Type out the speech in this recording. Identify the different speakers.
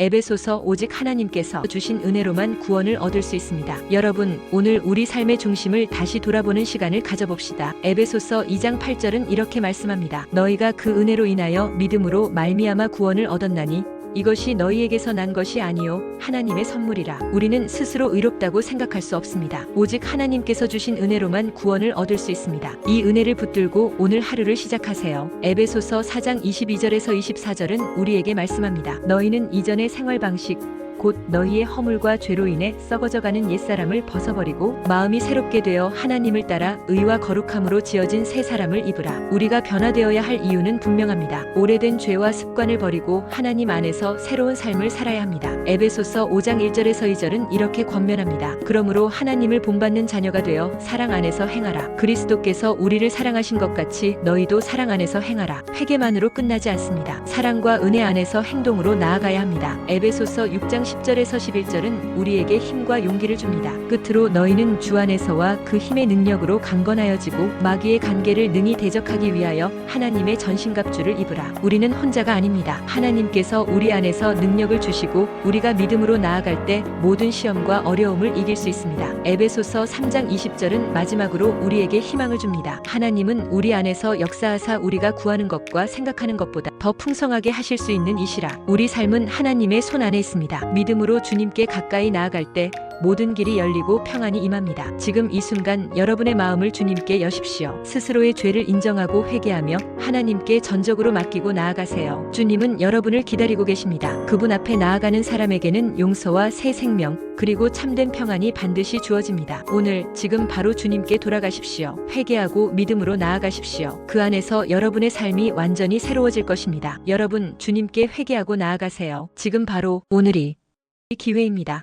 Speaker 1: 에베소서 오직 하나님께서 주신 은혜로만 구원을 얻을 수 있습니다. 여러분, 오늘 우리 삶의 중심을 다시 돌아보는 시간을 가져봅시다. 에베소서 2장 8절은 이렇게 말씀합니다. 너희가 그 은혜로 인하여 믿음으로 말미암아 구원을 얻었나니 이것이 너희에게서 난 것이 아니요 하나님의 선물이라. 우리는 스스로 의롭다고 생각할 수 없습니다. 오직 하나님께서 주신 은혜로만 구원을 얻을 수 있습니다. 이 은혜를 붙들고 오늘 하루를 시작하세요. 에베소서 4장 22절에서 24절은 우리에게 말씀합니다. 너희는 이전의 생활 방식 곧 너희의 허물과 죄로 인해 썩어져가는 옛사람을 벗어버리고 마음이 새롭게 되어 하나님을 따라 의와 거룩함으로 지어진 새 사람을 입으라. 우리가 변화되어야 할 이유는 분명합니다. 오래된 죄와 습관을 버리고 하나님 안에서 새로운 삶을 살아야 합니다. 에베소서 5장 1절에서 2절은 이렇게 권면합니다. 그러므로 하나님을 본받는 자녀가 되어 사랑 안에서 행하라. 그리스도께서 우리를 사랑하신 것 같이 너희도 사랑 안에서 행하라. 회개만으로 끝나지 않습니다. 사랑과 은혜 안에서 행동으로 나아가야 합니다. 에베소서 6장 10절에서 11절은 우리에게 힘과 용기를 줍니다. 끝으로 너희는 주 안에서와 그 힘의 능력으로 강건하여지고 마귀의 관계를 능히 대적하기 위하여 하나님의 전신갑주를 입으라. 우리는 혼자가 아닙니다. 하나님께서 우리 안에서 능력을 주시고 우리가 믿음으로 나아갈 때 모든 시험과 어려움을 이길 수 있습니다. 에베소서 3장 20절은 마지막으로 우리에게 희망을 줍니다. 하나님은 우리 안에서 역사하사 우리가 구하는 것과 생각하는 것보다 더 풍성하게 하실 수 있는 이시라. 우리 삶은 하나님의 손 안에 있습니다. 믿음으로 주님께 가까이 나아갈 때 모든 길이 열리고 평안이 임합니다. 지금 이 순간 여러분의 마음을 주님께 여십시오. 스스로의 죄를 인정하고 회개하며 하나님께 전적으로 맡기고 나아가세요. 주님은 여러분을 기다리고 계십니다. 그분 앞에 나아가는 사람에게는 용서와 새 생명, 그리고 참된 평안이 반드시 주어집니다. 오늘 지금 바로 주님께 돌아가십시오. 회개하고 믿음으로 나아가십시오. 그 안에서 여러분의 삶이 완전히 새로워질 것입니다. 여러분 주님께 회개하고 나아가세요. 지금 바로 오늘이 기회입니다.